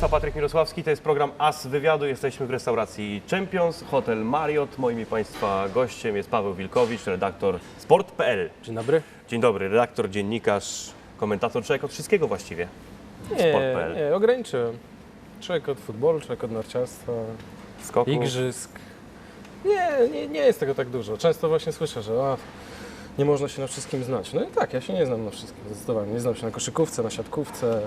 Państwa, Patryk Mirosławski, to jest program As Wywiadu. Jesteśmy w restauracji Champions, hotel Marriott. Moim i Państwa gościem jest Paweł Wilkowicz, redaktor sport.pl. Dzień dobry. Dzień dobry, redaktor, dziennikarz, komentator, człowiek od wszystkiego właściwie. Nie, nie, ograniczyłem. Człowiek od futbolu, człowiek od narciarstwa, Skoku. igrzysk. Nie, nie, nie jest tego tak dużo. Często właśnie słyszę, że a, nie można się na wszystkim znać. No i tak, ja się nie znam na wszystkim, zdecydowanie. Nie znam się na koszykówce, na siatkówce,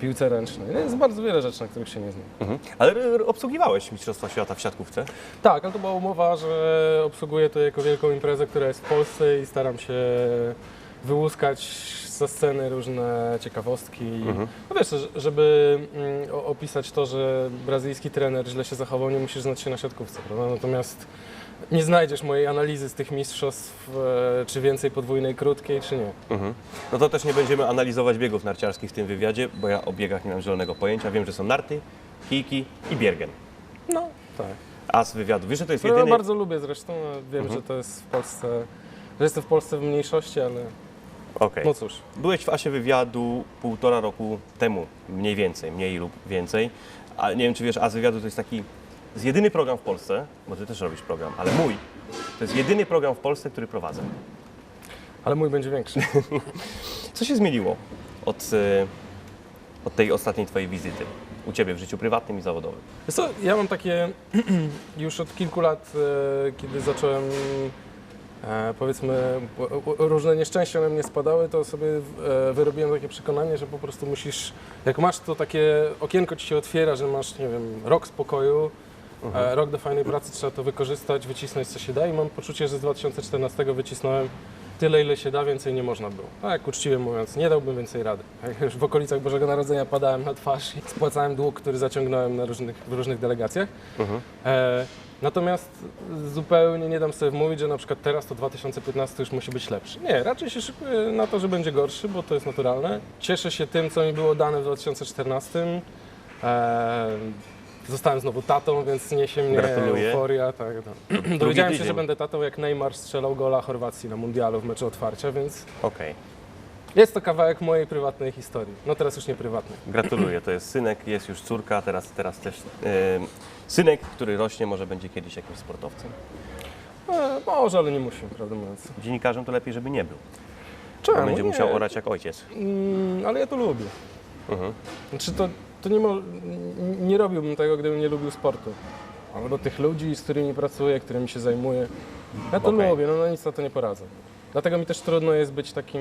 piłce ręcznej. Jest bardzo wiele rzeczy, na których się nie znam. Mhm. Ale obsługiwałeś Mistrzostwa Świata w siatkówce. Tak, ale to była umowa, że obsługuję to jako wielką imprezę, która jest w Polsce i staram się wyłuskać ze sceny różne ciekawostki. No wiesz, że- żeby mm, opisać to, że brazylijski trener źle się zachował, nie musisz znać się na siatkówce, prawda? Natomiast nie znajdziesz mojej analizy z tych mistrzostw, e, czy więcej podwójnej, krótkiej, czy nie. Mhm. No to też nie będziemy analizować biegów narciarskich w tym wywiadzie, bo ja o biegach nie mam zielonego pojęcia. Wiem, że są narty, kijki i biergen. No, tak. As Wywiadu. Wiesz, że to jest Które ja jedyny... bardzo lubię zresztą, a wiem, że to jest w Polsce, że jestem w Polsce w mniejszości, ale Okej. no cóż. Byłeś w Asie Wywiadu półtora roku temu, mniej więcej, mniej lub więcej. Ale nie wiem, czy wiesz, As Wywiadu to jest taki, to jest jedyny program w Polsce, bo ty też robisz program, ale mój, to jest jedyny program w Polsce, który prowadzę. Ale mój będzie większy. Co się zmieniło od, e, od tej ostatniej twojej wizyty u ciebie w życiu prywatnym i zawodowym? Wiesz co, ja mam takie już od kilku lat, e, kiedy zacząłem e, powiedzmy u- u- różne nieszczęścia na mnie spadały, to sobie e, wyrobiłem takie przekonanie, że po prostu musisz, jak masz to takie okienko ci się otwiera, że masz, nie wiem, rok spokoju, e, rok do fajnej pracy, trzeba to wykorzystać, wycisnąć co się da i mam poczucie, że z 2014 wycisnąłem tyle, ile się da, więcej nie można było. Tak, uczciwie mówiąc, nie dałbym więcej rady. Jak już w okolicach Bożego Narodzenia padałem na twarz i spłacałem dług, który zaciągnąłem na różnych, w różnych delegacjach. E, natomiast zupełnie nie dam sobie wmówić, że na przykład teraz to 2015 już musi być lepszy. Nie, raczej się szykuję na to, że będzie gorszy, bo to jest naturalne. Cieszę się tym, co mi było dane w 2014. E, Zostałem znowu tatą, więc niesie mnie Gratuluję. euforia. Tak, tak. Dowiedziałem się, tydzień. że będę tatą, jak Neymar strzelał gola Chorwacji na mundialu w meczu otwarcia, więc Okej, jest to kawałek mojej prywatnej historii. No teraz już nie prywatnej. gratuluję. To jest synek, jest już córka, teraz, teraz też synek, który rośnie, może będzie kiedyś jakimś sportowcem. E, może, ale nie musi, prawdę mówiąc. Dziennikarzem to lepiej, żeby nie był. Czemu? Będzie Nie. musiał orać jak ojciec. Mm, ale ja to lubię. Mhm. Znaczy to, to nie, mo- nie robiłbym tego, gdybym nie lubił sportu. Albo tych ludzi, z którymi pracuję, którymi się zajmuję. Ja to Okej. lubię, no, no nic na to nie poradzę. Dlatego mi też trudno jest być takim...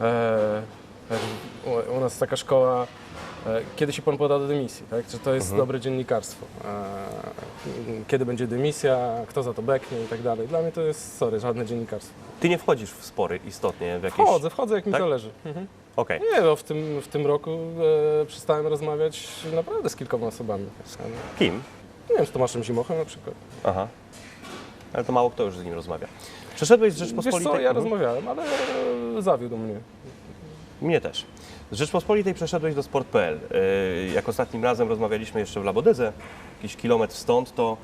E, u nas taka szkoła, e, kiedy się pan poda do dymisji, tak? Czy to jest Mhm. dobre dziennikarstwo? E, kiedy będzie dymisja, kto za to beknie i tak dalej. Dla mnie to jest, sorry, żadne dziennikarstwo. Ty nie wchodzisz w spory istotnie, w jakieś... Wchodzę, wchodzę jak mi Tak? zależy. Mhm. Okej. Nie, no w tym, w tym roku e, przestałem rozmawiać naprawdę z kilkoma osobami. Kim? Nie wiem, z Tomaszem Zimochem na przykład. Aha. Ale to mało kto już z nim rozmawia. Przeszedłeś z Wiesz Rzeczpospolitej... co, ja Mhm. rozmawiałem, ale e, zawiódł mnie. Mnie też. Z Rzeczpospolitej przeszedłeś do sport.pl. Yy, Jak ostatnim razem rozmawialiśmy jeszcze w Labodeze, jakiś kilometr stąd, to,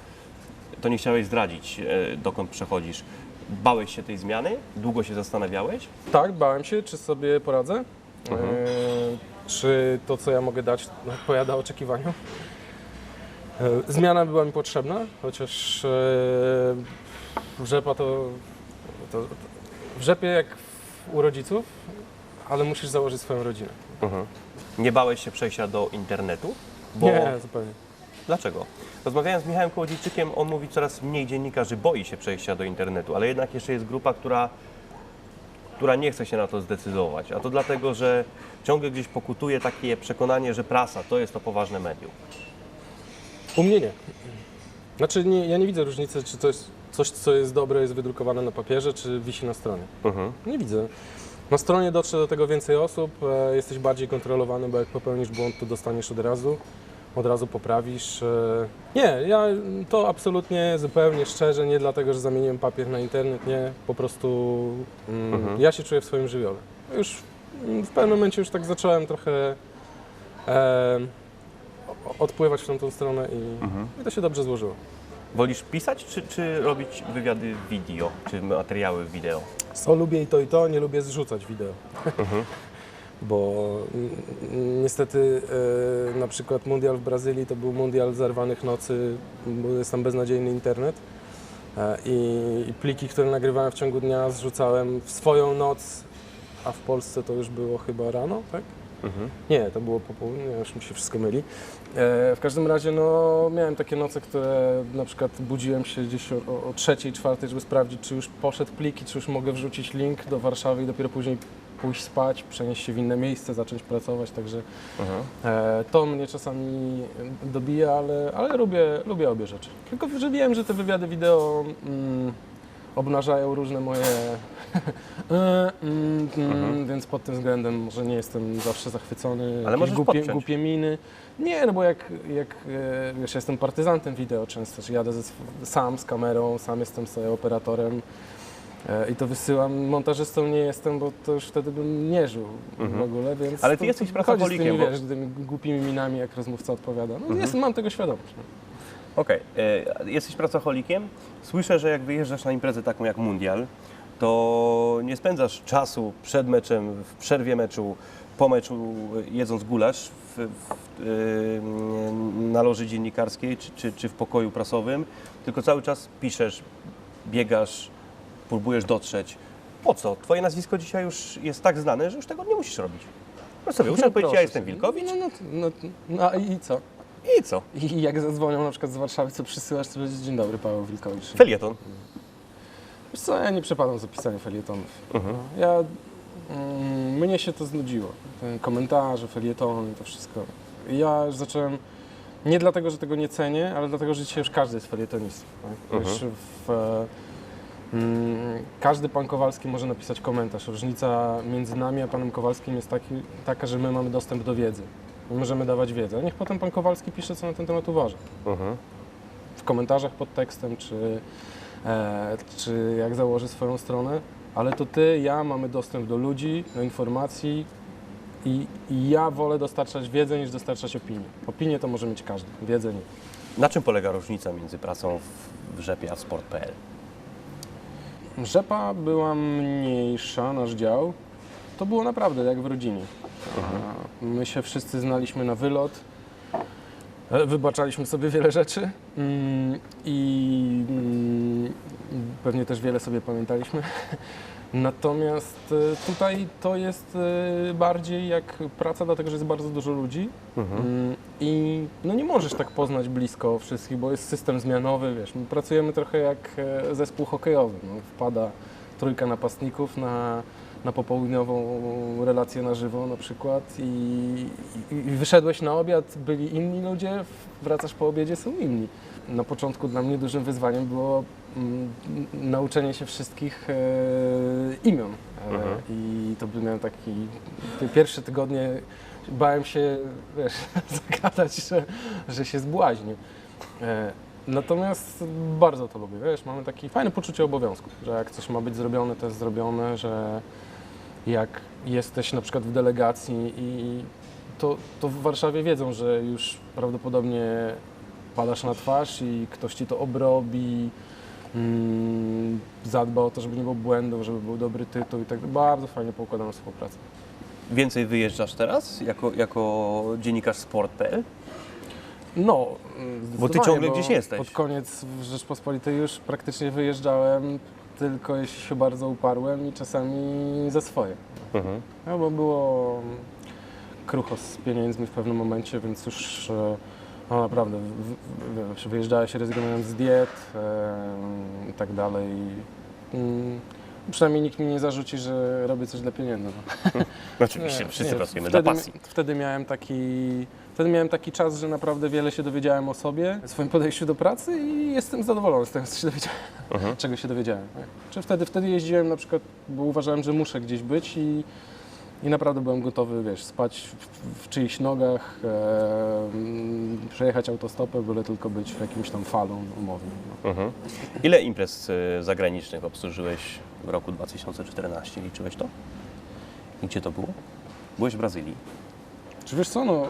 to nie chciałeś zdradzić, yy, dokąd przechodzisz. Bałeś się tej zmiany? Długo się zastanawiałeś? Tak, bałem się, czy sobie poradzę. Mhm. E, czy to, co ja mogę dać, odpowiada oczekiwaniom. E, zmiana była mi potrzebna, chociaż e, rzepa to, to, to w rzepie jak u rodziców, ale musisz założyć swoją rodzinę. Nie bałeś się przejścia do internetu? Bo... Nie, zupełnie. Dlaczego? Rozmawiałem z Michałem Kołodziejczykiem, on mówi coraz mniej dziennikarzy boi się przejścia do internetu, ale jednak jeszcze jest grupa, która, która nie chce się na to zdecydować. A to dlatego, że ciągle gdzieś pokutuje takie przekonanie, że prasa to jest to poważne medium. U mnie nie. Znaczy, nie, ja nie widzę różnicy, czy coś, coś, co jest dobre, jest wydrukowane na papierze, czy wisi na stronie. Mhm. Nie widzę. Na stronie dotrze do tego więcej osób, e, jesteś bardziej kontrolowany, bo jak popełnisz błąd, to dostaniesz od razu, od razu poprawisz. E, Nie, ja to absolutnie, zupełnie szczerze, nie dlatego, że zamieniłem papier na internet, nie, po prostu mm, Mhm. ja się czuję w swoim żywiole. Już mm, w pewnym momencie już tak zacząłem trochę e, odpływać w tamtą stronę i, Mhm. i to się dobrze złożyło. Wolisz pisać, czy, czy robić wywiady wideo, czy materiały wideo? Co lubię i to i to, nie lubię zrzucać wideo. bo mm, niestety e, na przykład mundial w Brazylii to był mundial zerwanych nocy, bo jest tam beznadziejny internet e, i, i pliki, które nagrywałem w ciągu dnia zrzucałem w swoją noc, a w Polsce to już było chyba rano, tak? Mhm. Nie, to było po południu, już mi się wszystko myli. E, w każdym razie no, miałem takie noce, które na przykład budziłem się gdzieś o, o, trzeciej, czwartej, żeby sprawdzić, czy już poszedł plik i czy już mogę wrzucić link do Warszawy i dopiero później pójść spać, przenieść się w inne miejsce, zacząć pracować, także e, to mnie czasami dobija, ale, ale lubię, lubię obie rzeczy. Tylko, że wiem, że te wywiady wideo mm, obnażają różne moje e, mm, mm, Mhm. więc pod tym względem może nie jestem zawsze zachwycony. Ale jakieś możesz głupie, podciąć. głupie miny. Nie, no bo jak, jak e, wiesz, jestem partyzantem wideo często, że jadę ze, sw- sam z kamerą, sam jestem sobie operatorem i to wysyłam. Montażystą nie jestem, bo to już wtedy bym nie żył Mhm. w ogóle, więc Ale ty to, jesteś wychodzi z tymi, bo- wiesz, tymi głupimi minami, jak rozmówca odpowiada. No Mhm. jestem, mam tego świadomość. No. Okej, e, jesteś pracocholikiem. Słyszę, że jak wyjeżdżasz na imprezę taką jak Mundial, to nie spędzasz czasu przed meczem, w przerwie meczu, po meczu e, jedząc gulasz w, w, e, na loży dziennikarskiej czy, czy, czy w pokoju prasowym, tylko cały czas piszesz, biegasz, próbujesz dotrzeć. Po co? Twoje nazwisko dzisiaj już jest tak znane, że już tego nie musisz robić. No sobie, usiądź powiedzieć, ja jestem. Wilkowicz No, no, no, no i co? i co? I jak zadzwonią na przykład z Warszawy, co przysyłasz, to będzie dzień dobry, Paweł Wilkowicz. Felieton. Wiesz co, ja nie przepadam za pisanie felietonów. Mhm. No, Ja, mm, mnie się to znudziło. Te komentarze, felietony, to wszystko. Ja już zacząłem, nie dlatego, że tego nie cenię, ale dlatego, że dzisiaj już każdy jest felietonistą. Tak? Mhm. Już w, e, każdy pan Kowalski może napisać komentarz. Różnica między nami a panem Kowalskim jest taki, taka, że my mamy dostęp do wiedzy. My możemy dawać wiedzę. Niech potem pan Kowalski pisze, co na ten temat uważa Mhm. w komentarzach pod tekstem, czy, e, czy jak założy swoją stronę, ale to ty, ja mamy dostęp do ludzi, do informacji i, i ja wolę dostarczać wiedzę niż dostarczać opinii. Opinię to może mieć każdy, wiedzę nie. Na czym polega różnica między pracą w, w rzepie a w sport.pl? Rzepa była mniejsza, nasz dział. To było naprawdę jak w rodzinie. My się wszyscy znaliśmy na wylot. E, Wybaczaliśmy sobie wiele rzeczy mm, i mm, pewnie też wiele sobie pamiętaliśmy. Natomiast e, tutaj to jest e, bardziej jak praca, dlatego że jest bardzo dużo ludzi Mm, i no nie możesz tak poznać blisko wszystkich, bo jest system zmianowy, wiesz, my pracujemy trochę jak e, zespół hokejowy. No, wpada trójka napastników na, na popołudniową relację na żywo na przykład i, i, i wyszedłeś na obiad, byli inni ludzie, wracasz po obiedzie, są inni. Na początku dla mnie dużym wyzwaniem było mm, nauczenie się wszystkich e, imion e, Mhm. i to by miałem taki, te pierwsze tygodnie bałem się, wiesz, zagadać, że, że się zbłaźnię. E, Natomiast bardzo to lubię, wiesz, mamy takie fajne poczucie obowiązku, że jak coś ma być zrobione, to jest zrobione, że jak jesteś na przykład w delegacji i to, to w Warszawie wiedzą, że już prawdopodobnie padasz na twarz i ktoś ci to obrobi, mm, zadba o to, żeby nie było błędów, żeby był dobry tytuł i tak bardzo fajnie poukładana współpraca. Więcej wyjeżdżasz teraz jako, jako dziennikarz sport.pl? No, Bo ty ciągle bo gdzieś jesteś. Pod koniec w Rzeczpospolitej już praktycznie wyjeżdżałem, tylko jeśli się bardzo uparłem i czasami za swoje. Mhm. No bo było krucho z pieniędzmi w pewnym momencie, więc już e, no naprawdę wyjeżdżałeś rezygnując z diet e, i tak dalej. Mm, Przynajmniej nikt mi nie zarzuci, że robię coś dla pieniędzy. No. Oczywiście, Nie, wszyscy nie, pracujemy wtedy, dla pasji. Wtedy miałem, taki, wtedy miałem taki czas, że naprawdę wiele się dowiedziałem o sobie, o swoim podejściu do pracy i jestem zadowolony z tego, co się dowiedziałem, Mhm. czego się dowiedziałem. Tak? Czy wtedy, wtedy jeździłem na przykład, bo uważałem, że muszę gdzieś być i, i naprawdę byłem gotowy, wiesz, spać w, w czyichś nogach, e, przejechać autostopem, byle tylko być w jakimś tam falą umownym. No. Mhm. Ile imprez y, zagranicznych obsłużyłeś w roku 2014? Liczyłeś to? I Gdzie to było? Byłeś w Brazylii. Czy wiesz co, no,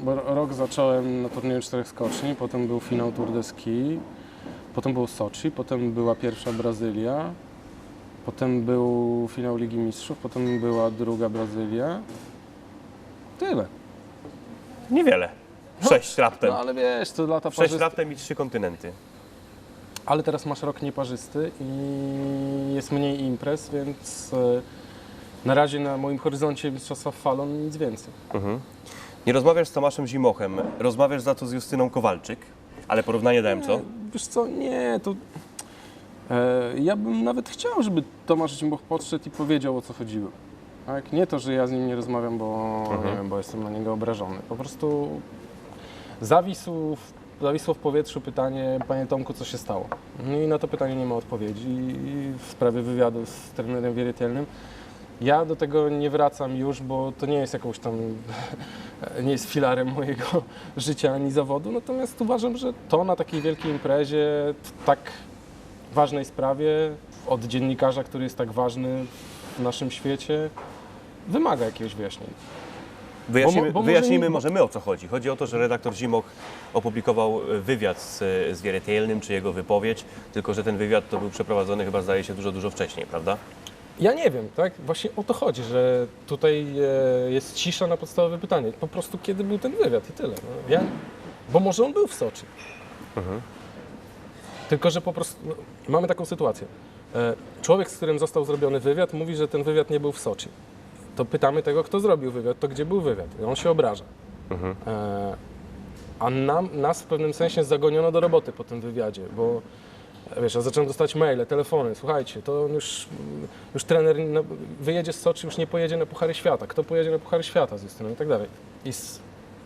bo rok zacząłem na turnieju czterech skoczni, potem był finał Tour de Ski, potem był Soczi, potem była pierwsza Brazylia, potem był finał Ligi Mistrzów, potem była druga Brazylia, Tyle. Niewiele. Sześć raptem. No ale wiesz, to lata Sześć parzyste. raptem i trzy kontynenty. Ale teraz masz rok nieparzysty i jest mniej imprez, więc e, na razie na moim horyzoncie Mistrzostwa Falon nic więcej. Nie rozmawiasz z Tomaszem Zimochem, rozmawiasz za to z Justyną Kowalczyk, ale porównanie dałem co? Wiesz co, nie, to ja bym nawet chciał, żeby Tomasz Dzimboch podszedł i powiedział o co chodziło. Tak? Nie to, że ja z nim nie rozmawiam, bo, nie wiem, bo jestem na niego obrażony. Po prostu zawisł w, zawisło w powietrzu pytanie, panie Tomku, co się stało? No i na to pytanie nie ma odpowiedzi i w sprawie wywiadu z trenerem wierytelnym. Ja do tego nie wracam już, bo to nie jest jakąś tam, nie jest filarem mojego życia ani zawodu, natomiast uważam, że to na takiej wielkiej imprezie, tak ważnej sprawie, od dziennikarza, który jest tak ważny w naszym świecie, wymaga jakiegoś wyjaśnienia. Wyjaśnijmy, Bo bo może wyjaśnijmy może my o co chodzi. Chodzi o to, że redaktor Zimoch opublikował wywiad z, z Wierytelnym, czy jego wypowiedź, tylko że ten wywiad to był przeprowadzony chyba zdaje się dużo, dużo wcześniej, prawda? Ja nie wiem, tak? Właśnie o to chodzi, że tutaj e, jest cisza na podstawowe pytanie. Po prostu kiedy był ten wywiad i tyle. No, ja, bo może on był w Soczi. Tylko, że po prostu no, mamy taką sytuację. E, człowiek, z którym został zrobiony wywiad, mówi, że ten wywiad nie był w Soczi. To pytamy tego, kto zrobił wywiad, to gdzie był wywiad. I on się obraża. E, a nam, nas w pewnym sensie zagoniono do roboty po tym wywiadzie, bo wiesz, ja zacząłem dostać maile, telefony, słuchajcie, to on już, już trener na, wyjedzie z Soczi, już nie pojedzie na Puchary Świata. Kto pojedzie na Puchary Świata z Justyną i tak dalej. I s-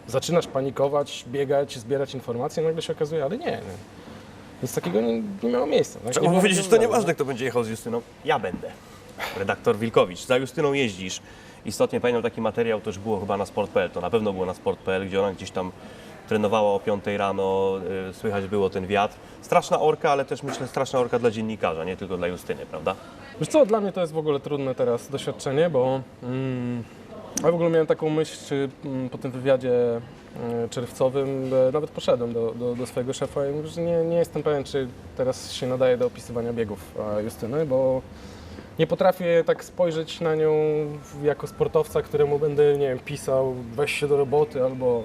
zaczynasz panikować, biegać, zbierać informacje, nagle się okazuje, ale nie, nie. Nic takiego nie, nie miało miejsca. tak? Trzeba było powiedzieć, że to nieważne, kto będzie jechał z Justyną. Ja będę. Redaktor Wilkowicz. Za Justyną jeździsz. Istotnie pamiętam taki materiał, to już było chyba na sport.pl, to na pewno było na sport.pl, gdzie ona gdzieś tam trenowała o 5 rano, y, słychać było ten wiatr. Straszna orka, ale też myślę straszna orka dla dziennikarza, nie tylko dla Justyny, prawda? Wiesz co, dla mnie to jest w ogóle trudne teraz doświadczenie, bo mm, ja w ogóle miałem taką myśl, czy mm, po tym wywiadzie czerwcowym e, nawet poszedłem do, do, do swojego szefa i mówię, że nie, nie jestem pewien, czy teraz się nadaje do opisywania biegów e, Justyny, bo nie potrafię tak spojrzeć na nią jako sportowca, któremu będę, nie wiem, pisał weź się do roboty albo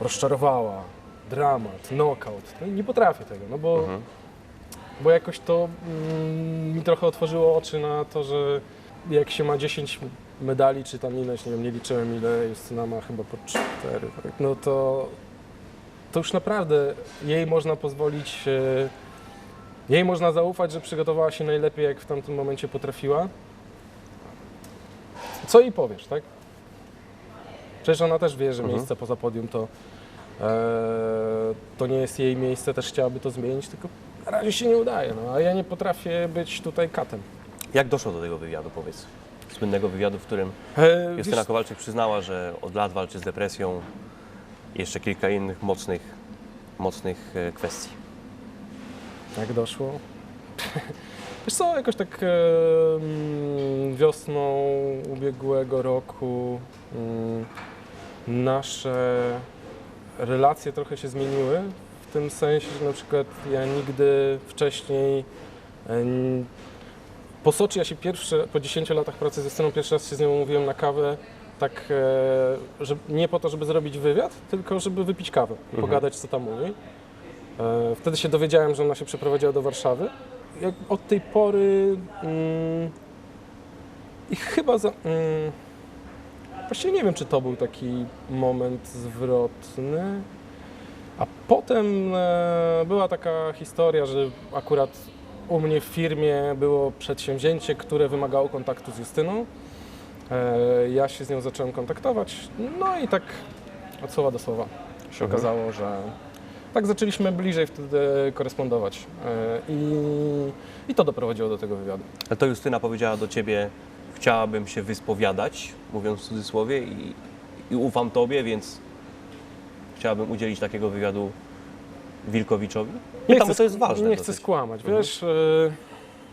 rozczarowała, dramat, knockout. No, nie potrafię tego, no bo bo jakoś to mm, mi trochę otworzyło oczy na to, że jak się ma 10 medali, czy tam ileś, nie wiem, nie liczyłem ile, Justyna ma chyba po 4, tak, no to, to już naprawdę jej można pozwolić, e, jej można zaufać, że przygotowała się najlepiej, jak w tamtym momencie potrafiła. Co jej powiesz, tak? Przecież ona też wie, że Mhm. miejsce poza podium to, e, to nie jest jej miejsce, też chciałaby to zmienić, tylko na razie się nie udaje, no, a ja nie potrafię być tutaj katem. Jak doszło do tego wywiadu, powiedz? Słynnego wywiadu, w którym E, Justyna wiesz, Kowalczyk przyznała, że od lat walczy z depresją i jeszcze kilka innych mocnych, mocnych e, kwestii. jak doszło? Wiesz co, jakoś tak e, mm, wiosną ubiegłego roku mm, nasze relacje trochę się zmieniły. W tym sensie, że na przykład ja nigdy wcześniej e, po Soczi ja się pierwszy, po 10 latach pracy ze sceną pierwszy raz się z nią mówiłem na kawę, tak e, że nie po to, żeby zrobić wywiad, tylko żeby wypić kawę i pogadać co tam niej. E, Wtedy się dowiedziałem, że ona się przeprowadziła do Warszawy. Jak od tej pory mm, i chyba za, mm, właściwie nie wiem, czy to był taki moment zwrotny. A potem e, była taka historia, że akurat u mnie w firmie było przedsięwzięcie, które wymagało kontaktu z Justyną. E, ja się z nią zacząłem kontaktować, no i tak od słowa do słowa się Mhm. okazało, że tak zaczęliśmy bliżej wtedy korespondować. E, I, I to doprowadziło do tego wywiadu. Ale to Justyna powiedziała do ciebie, chciałabym się wyspowiadać, mówiąc w cudzysłowie, i, i ufam tobie, więc chciałabym udzielić takiego wywiadu Wilkowiczowi. Pytam, bo to jest ważne. Nie chcę dosyć. skłamać. Mhm. Wiesz,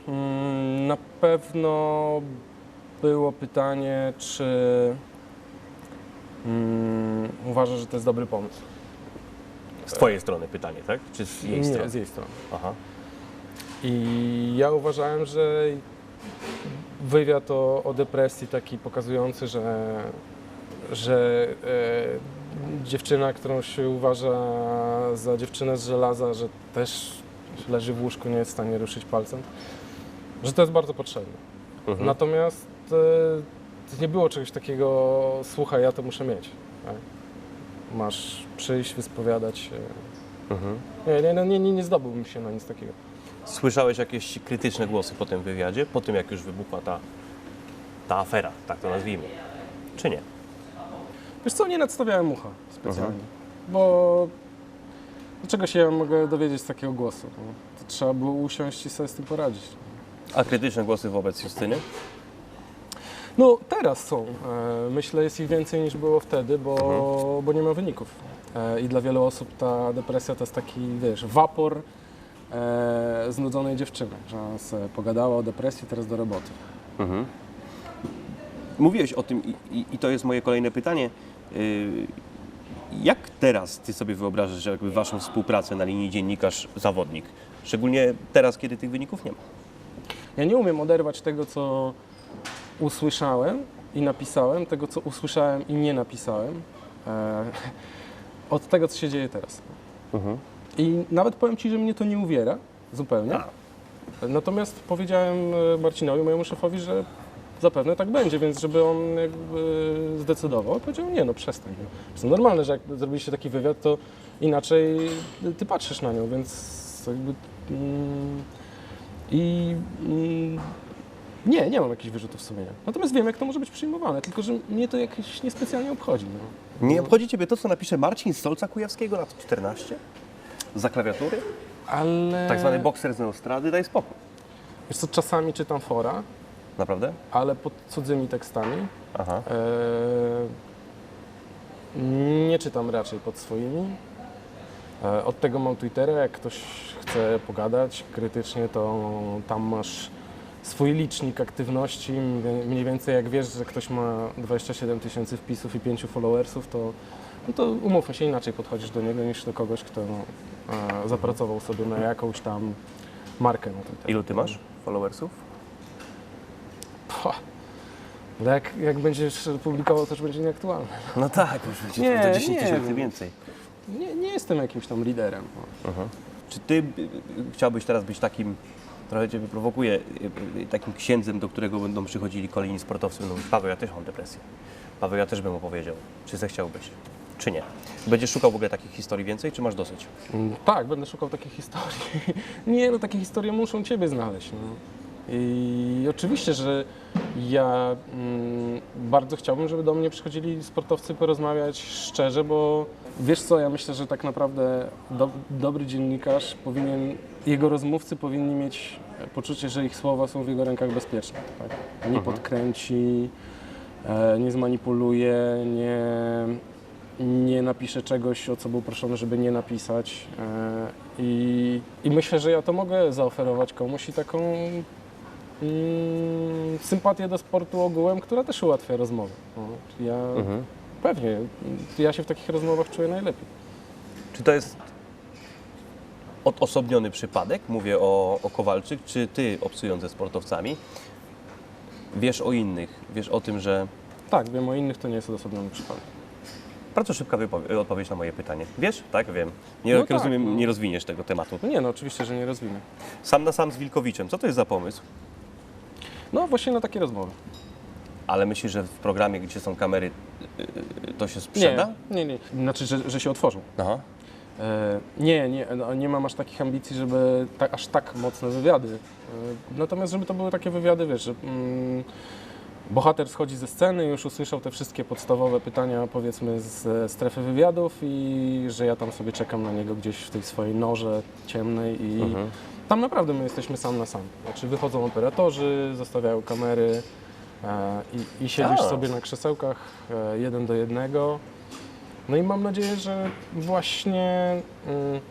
mm, na pewno było pytanie, czy mm, uważasz, że to jest dobry pomysł. Z twojej strony pytanie, tak? Czy z jej Nie, strony? z jej strony. Aha. I ja uważałem, że wywiad o, o depresji taki pokazujący, że, że e, dziewczyna, którą się uważa za dziewczynę z żelaza, że też leży w łóżku, nie jest w stanie ruszyć palcem, że to jest bardzo potrzebne. Mhm. Natomiast e, nie było czegoś takiego, słuchaj, ja to muszę mieć. Tak? Masz przyjść, wyspowiadać się. Mhm. Nie, nie, no nie, nie, nie zdobyłbym się na nic takiego. Słyszałeś jakieś krytyczne głosy po tym wywiadzie, po tym jak już wybuchła ta, ta afera, tak to nazwijmy, czy nie? Wiesz co, nie nadstawiałem ucha specjalnie, bo czego się ja mogę dowiedzieć z takiego głosu? No, to trzeba było usiąść i sobie z tym poradzić. A krytyczne głosy wobec Justyny? No teraz są. E, Myślę, jest ich więcej niż było wtedy, bo, bo nie ma wyników. E, I dla wielu osób ta depresja to jest taki, wiesz, wapor e, znudzonej dziewczyny, że pogadała o depresji, teraz do roboty. Mhm. Mówiłeś o tym i, i, i to jest moje kolejne pytanie. Yy, Jak teraz ty sobie wyobrażasz jakby waszą współpracę na linii dziennikarz-zawodnik? Szczególnie teraz, kiedy tych wyników nie ma. Ja nie umiem oderwać tego, co usłyszałem i napisałem, tego, co usłyszałem i nie napisałem, e, od tego, co się dzieje teraz. I nawet powiem Ci, że mnie to nie uwiera zupełnie. A. Natomiast powiedziałem e, Marcinowi, mojemu szefowi, że zapewne tak będzie, więc żeby on jakby zdecydował. Powiedział, nie no przestań. Jest to normalne, że jak zrobiliście taki wywiad, to inaczej ty patrzysz na nią, więc jakby... Mm, I mm, nie, nie mam jakichś wyrzutów sumienia. Natomiast wiem, jak to może być przyjmowane, tylko że mnie to jakoś niespecjalnie obchodzi. No. Nie obchodzi ciebie to, co napisze Marcin z Solca Kujawskiego lat 14? Za klawiatury? Ale... Tak zwany bokser z Neostrady, daj spokój. Wiesz co, czasami czytam fora, Naprawdę? ale pod cudzymi tekstami. Aha. Eee, nie czytam raczej pod swoimi. Eee, od tego mam Twittera, jak ktoś chce pogadać krytycznie, to tam masz swój licznik aktywności. Mniej- więcej jak wiesz, że ktoś ma 27 tysięcy wpisów i 5 followersów, to, no to umówmy się, inaczej podchodzisz do niego niż do kogoś, kto e, zapracował sobie na jakąś tam markę na Twitterze. Ilu ty masz followersów? Pła. Ale Jak, jak będziesz publikował, to już będzie nieaktualne. No tak, już będzie Nie, to 10 nie tysięcy wiem. więcej. Nie, nie jestem jakimś tam liderem. Czy ty chciałbyś teraz być takim, trochę cię wyprowokuje, y, y, takim księdzem, do którego będą przychodzili kolejni sportowcy, będą mówić, Paweł, ja też mam depresję. Paweł, ja też bym opowiedział. Czy zechciałbyś? Czy nie? Będziesz szukał w ogóle takich historii więcej, czy masz dosyć? Mm, Tak, będę szukał takich historii. Nie, no takie historie muszą Ciebie znaleźć. No. I oczywiście, że ja mm, bardzo chciałbym, żeby do mnie przychodzili sportowcy porozmawiać szczerze, bo wiesz co, ja myślę, że tak naprawdę do, dobry dziennikarz powinien, jego rozmówcy powinni mieć poczucie, że ich słowa są w jego rękach bezpieczne. Tak? Nie podkręci, e, nie zmanipuluje, nie, nie napisze czegoś, o co był proszony, żeby nie napisać. E, I, I myślę, że ja to mogę zaoferować komuś i taką mm, sympatię do sportu ogółem, która też ułatwia rozmowę. No, ja pewnie, mm, ja się w takich rozmowach czuję najlepiej. Czy to jest odosobniony przypadek, mówię o, o Kowalczyk, czy ty obcując ze sportowcami, wiesz o innych, wiesz o tym, że... Tak, wiem o innych, to nie jest odosobniony przypadek. Bardzo szybka odpowiedź na moje pytanie. Wiesz? Tak, wiem. Nie, No tak, rozumiem, no. nie rozwiniesz tego tematu. No nie, no oczywiście, że nie rozwinę. Sam na sam z Wilkowiczem, co to jest za pomysł? No właśnie na takie rozmowy. Ale myślisz, że w programie, gdzie są kamery, yy, to się sprzeda? Nie, nie, nie. Znaczy, że, że się otworzą. Aha. E, Nie, nie, no, nie mam aż takich ambicji, żeby ta, aż tak mocne wywiady. E, Natomiast, żeby to były takie wywiady, wiesz, że mm, bohater schodzi ze sceny, już usłyszał te wszystkie podstawowe pytania, powiedzmy, z strefy wywiadów i że ja tam sobie czekam na niego gdzieś w tej swojej norze ciemnej i Mhm. Tam naprawdę my jesteśmy sam na sam. Znaczy wychodzą operatorzy, zostawiają kamery e, i, i siedzisz A. sobie na krzesełkach e, jeden do jednego. No i mam nadzieję, że właśnie mm,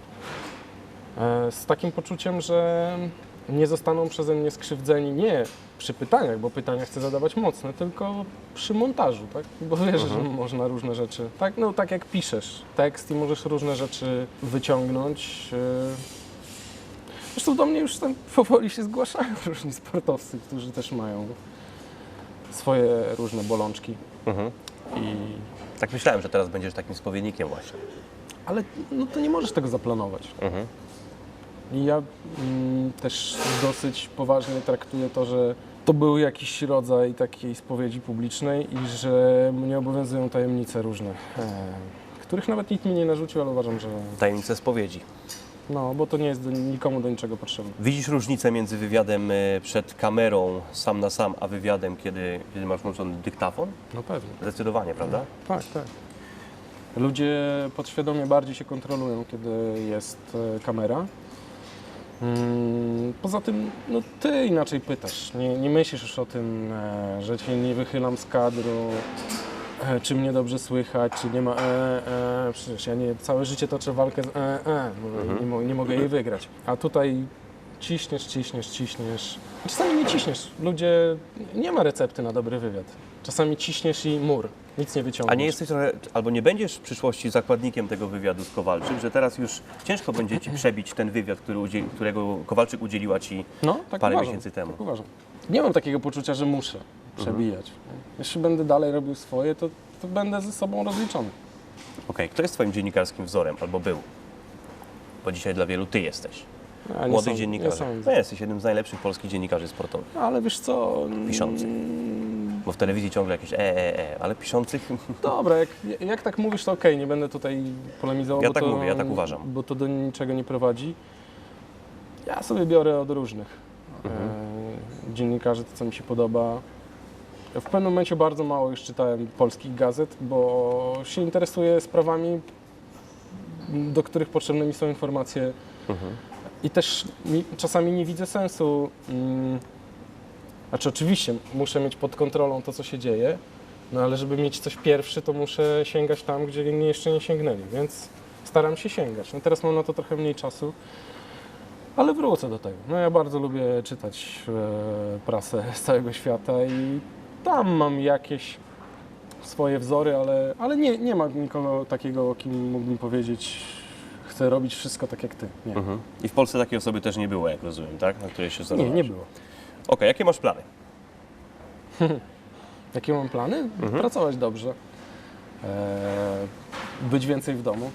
e, z takim poczuciem, że nie zostaną przeze mnie skrzywdzeni nie przy pytaniach, bo pytania chcę zadawać mocne, tylko przy montażu, tak? Bo wiesz, że można różne rzeczy, tak? No tak jak piszesz tekst i możesz różne rzeczy wyciągnąć. e. Zresztą do mnie już tam powoli się zgłaszają różni sportowcy, którzy też mają swoje różne bolączki Mhm. i Tak myślałem, że teraz będziesz takim spowiednikiem właśnie. Ale no to nie możesz tego zaplanować. Mhm. I ja mm, też dosyć poważnie traktuję to, że to był jakiś rodzaj takiej spowiedzi publicznej i że mnie obowiązują tajemnice różne, e, których nawet nikt mi nie narzucił, ale uważam, że Tajemnice spowiedzi. No, bo to nie jest do, nikomu do niczego potrzebne. Widzisz różnicę między wywiadem e, przed kamerą sam na sam, a wywiadem, kiedy, kiedy masz włączony dyktafon? No pewnie. Zdecydowanie, prawda? Tak, tak. Ludzie podświadomie bardziej się kontrolują, kiedy jest e, kamera. Mm, Poza tym, no ty inaczej pytasz. Nie, nie myślisz już o tym, e, że cię nie wychylam z kadru, czy mnie dobrze słychać, czy nie ma e, e. Przecież ja nie, całe życie toczę walkę z e, e, bo nie, mo- nie mogę jej wygrać. A tutaj ciśniesz, ciśniesz, ciśniesz. Czasami nie ciśniesz. Ludzie, nie ma recepty na dobry wywiad. Czasami ciśniesz i mur. Nic nie wyciągniesz. A nie jesteś trochę, albo nie będziesz w przyszłości zakładnikiem tego wywiadu z Kowalczyk, że teraz już ciężko będzie ci przebić ten wywiad, który udzieli, którego Kowalczyk udzieliła ci No, tak parę uważam, miesięcy temu. Tak uważam. Nie mam takiego poczucia, że muszę przebijać. Jeśli będę dalej robił swoje, to, to będę ze sobą rozliczony. Okej, kto jest twoim dziennikarskim wzorem, albo był? Bo dzisiaj dla wielu ty jesteś. Ja nie Młody sądzę, dziennikarz. Nie sądzę. No, jesteś jednym z najlepszych polskich dziennikarzy sportowych. Ale wiesz co? Piszących. mm, Bo w telewizji ciągle jakieś e, e, e, ale piszących Dobra, jak, jak tak mówisz, to okej, nie będę tutaj polemizował. Ja tak to, mówię, ja tak uważam. Bo to do niczego nie prowadzi. Ja sobie biorę od różnych Mhm. e, dziennikarzy, to co mi się podoba. W pewnym momencie bardzo mało już czytałem polskich gazet, bo się interesuję sprawami, do których potrzebne mi są informacje. Mhm. I też mi, czasami nie widzę sensu. Mm, znaczy, oczywiście muszę mieć pod kontrolą to, co się dzieje, no ale żeby mieć coś pierwszy, to muszę sięgać tam, gdzie nie, jeszcze nie sięgnęli, więc staram się sięgać. No teraz mam na to trochę mniej czasu, ale wrócę do tego. No ja bardzo lubię czytać e, prasę z całego świata i tam mam jakieś swoje wzory, ale, ale nie, nie ma nikogo takiego, o kim mógłbym powiedzieć, chcę robić wszystko tak jak ty. Nie, Mhm. I w Polsce takiej osoby też nie było, jak rozumiem, tak? Na której się nie, nie było. Okej, jakie masz plany? Jakie mam plany? Mhm. Pracować dobrze, e, być więcej w domu,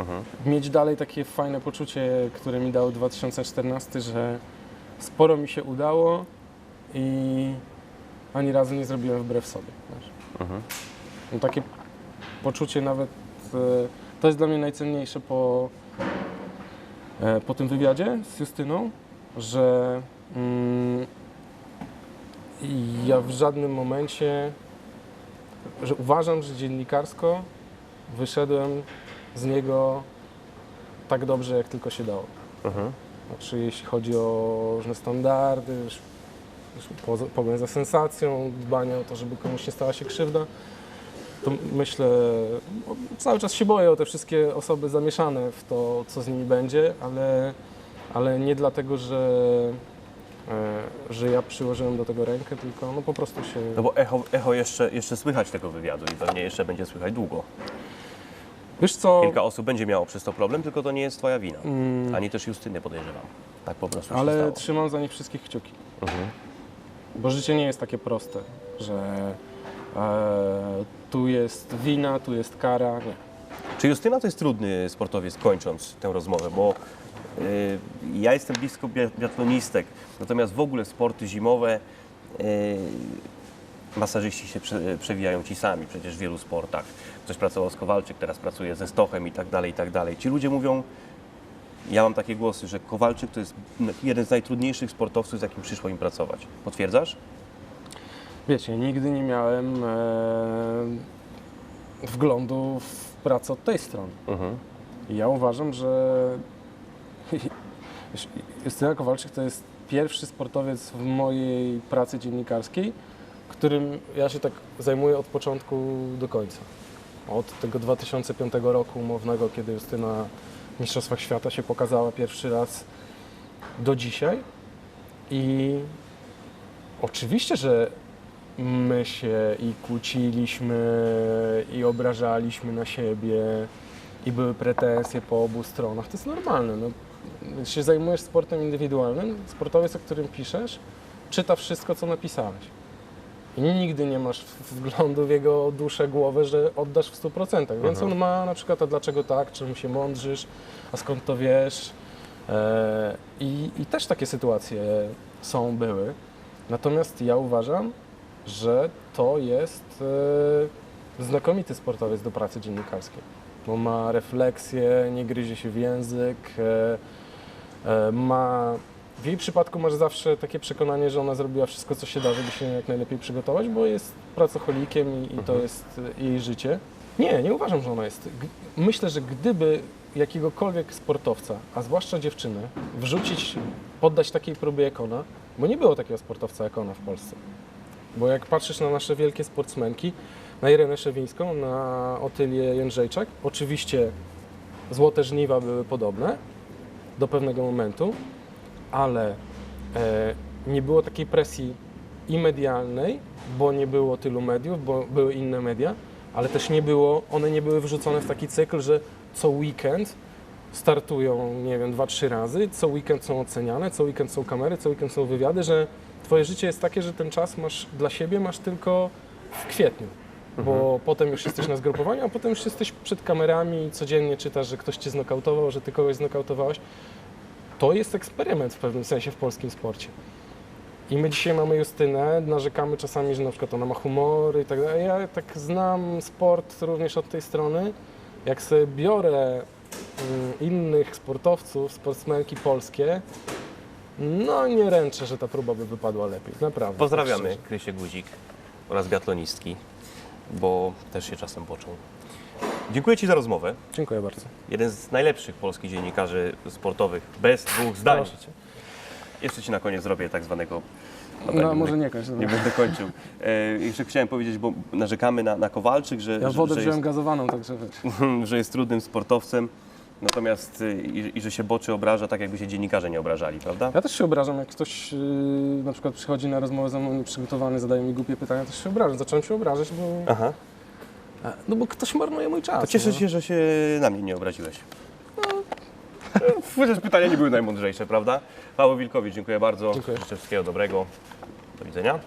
Mhm. mieć dalej takie fajne poczucie, które mi dał 2014, że sporo mi się udało i ani razu nie zrobiłem wbrew sobie. Mhm. No takie poczucie nawet, e, to jest dla mnie najcenniejsze po, e, po tym wywiadzie z Justyną, że mm, ja w żadnym momencie, że uważam, że dziennikarsko wyszedłem z niego tak dobrze, jak tylko się dało. Mhm. Znaczy, jeśli chodzi o różne standardy, pogoń za sensacją, dbanie o to, żeby komuś nie stała się krzywda, to myślę, bo cały czas się boję o te wszystkie osoby zamieszane w to, co z nimi będzie, ale, ale nie dlatego, że, e, że ja przyłożyłem do tego rękę, tylko no po prostu się... No bo echo, echo jeszcze, jeszcze słychać tego wywiadu i pewnie jeszcze będzie słychać długo. Wiesz co, Kilka osób będzie miało przez to problem, tylko to nie jest twoja wina. mm, Ani też Justyny podejrzewam. Tak po prostu ale trzymam za nich wszystkich kciuki. Mhm. Bo życie nie jest takie proste, że e, tu jest wina, tu jest kara. Nie. Czy Justyna to jest trudny sportowiec, kończąc tę rozmowę, bo y, ja jestem blisko bia- biatlonistek, natomiast w ogóle sporty zimowe y, masażyści się prze, przewijają ci sami przecież w wielu sportach. Ktoś pracował z Kowalczyk, teraz pracuje ze Stochem i tak dalej, i tak dalej. Ci ludzie mówią, ja mam takie głosy, że Kowalczyk to jest jeden z najtrudniejszych sportowców, z jakim przyszło im pracować. Potwierdzasz? Wiecie, nigdy nie miałem e, wglądu w pracę od tej strony. Mhm. Ja uważam, że Justyna Kowalczyk to jest pierwszy sportowiec w mojej pracy dziennikarskiej, którym ja się tak zajmuję od początku do końca. Od tego 2005 roku umownego, kiedy Justyna Mistrzostwach Świata się pokazała pierwszy raz do dzisiaj. I oczywiście, że my się i kłóciliśmy, i obrażaliśmy na siebie, i były pretensje po obu stronach. To jest normalne. No, jeśli się zajmujesz sportem indywidualnym, sportowiec, o którym piszesz, czyta wszystko, co napisałeś. I nigdy nie masz wglądu w jego duszę, głowę, że oddasz w 100%. Więc Mhm. on ma na przykład, a dlaczego tak, czemu się mądrzysz, a skąd to wiesz. E, I, I też takie sytuacje są, były. Natomiast ja uważam, że to jest e, znakomity sportowiec do pracy dziennikarskiej. Bo ma refleksję, nie gryzie się w język, e, ma... W jej przypadku masz zawsze takie przekonanie, że ona zrobiła wszystko, co się da, żeby się jak najlepiej przygotować, bo jest pracocholikiem i, i to jest e, jej życie. Nie, nie uważam, że ona jest. Myślę, że gdyby jakiegokolwiek sportowca, a zwłaszcza dziewczynę, wrzucić, poddać takiej próbie jak ona, bo nie było takiego sportowca jak ona w Polsce. Bo jak patrzysz na nasze wielkie sportsmenki, na Irenę Szewińską, na Otylię Jędrzejczak, oczywiście złote żniwa były podobne do pewnego momentu, ale e, nie było takiej presji i medialnej, bo nie było tylu mediów, bo były inne media, ale też nie było, one nie były wrzucone w taki cykl, że co weekend startują, nie wiem, dwa, trzy razy, co weekend są oceniane, co weekend są kamery, co weekend są wywiady, że twoje życie jest takie, że ten czas masz dla siebie masz tylko w kwietniu. Bo potem już jesteś na zgrupowaniu, a potem już jesteś przed kamerami i codziennie czytasz, że ktoś cię znokautował, że ty kogoś znokautowałeś. To jest eksperyment w pewnym sensie w polskim sporcie. I my dzisiaj mamy Justynę, narzekamy czasami, że na przykład ona ma humor i tak dalej. Ja tak znam sport również od tej strony. Jak sobie biorę mm, innych sportowców, sportsmenki polskie, no nie ręczę, że ta próba by wypadła lepiej, naprawdę. Pozdrawiamy tak. Krysię Guzik oraz biatlonistki, bo też się czasem boczą. Dziękuję Ci za rozmowę. Dziękuję bardzo. Jeden z najlepszych polskich dziennikarzy sportowych, bez dwóch zdań. Proszę cię. Jeszcze Ci na koniec zrobię tak zwanego... Dobra, No nie może nie kończ. Nie dobra. będę kończył. E, jeszcze chciałem powiedzieć, bo narzekamy na, na Kowalczyk, że, Ja że, wodę że, wziąłem jest, gazowaną, także wiesz. że jest trudnym sportowcem, natomiast y, i, i że się boczy obraża tak, jakby się dziennikarze nie obrażali, prawda? Ja też się obrażam, jak ktoś yy, na przykład przychodzi na rozmowę ze mną nieprzygotowany, zadaje mi głupie pytania, też się obrażam. Zacząłem się obrażać, bo, Aha. No bo ktoś marnuje mój czas. To cieszę no. się, że się na mnie nie obraziłeś. Chociaż pytania nie były najmądrzejsze, prawda? Paweł Wilkowicz, dziękuję bardzo. Dziękuję. Życzę wszystkiego dobrego. Do widzenia.